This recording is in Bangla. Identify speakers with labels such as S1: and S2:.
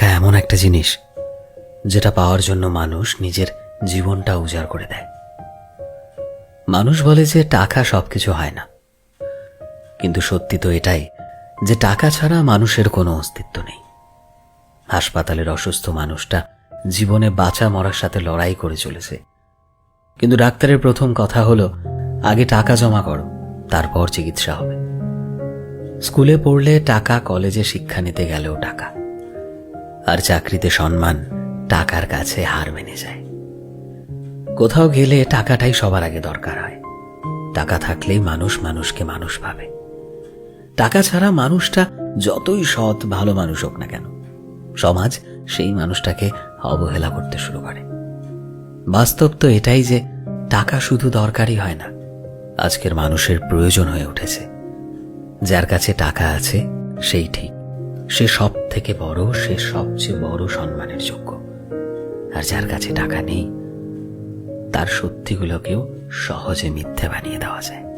S1: টাকা এমন একটা জিনিস যেটা পাওয়ার জন্য মানুষ নিজের জীবনটা উজাড় করে দেয়। মানুষ বলে যে টাকা সবকিছু হয় না। কিন্তু সত্যি তো এটাই যে টাকা ছাড়া মানুষের কোনো অস্তিত্ব নেই। হাসপাতালের অসুস্থ মানুষটা জীবনে বাঁচা মরার সাথে লড়াই করে চলেছে। কিন্তু ডাক্তারের প্রথম কথা হলো, আগে টাকা জমা করো, তারপর চিকিৎসা হবে। স্কুলে পড়লে টাকা, কলেজে শিক্ষা নিতে গেলেও টাকা। আর চাকরিতে সম্মান টাকার কাছে হার মেনে যায়। কোথাও গেলে টাকাটাই সবার আগে দরকার হয়। টাকা থাকলেই মানুষ মানুষকে মানুষ ভাবে। টাকা ছাড়া মানুষটা যতই সৎ, ভালো মানুষ হোক না কেন, সমাজ সেই মানুষটাকে অবহেলা করতে শুরু করে। বাস্তব তো এটাই যে টাকা শুধু দরকারই হয় না, আজকের মানুষের প্রয়োজন হয়ে উঠেছে। যার কাছে টাকা আছে, সেই ঠিক। সে সব থেকে বড়, সে সবচেয়ে বড় সম্মানের যোগ্য। আর যার কাছে টাকা নেই, তার সত্যিগুলোকেও সহজে মিথ্যে বানিয়ে দেওয়া যায়।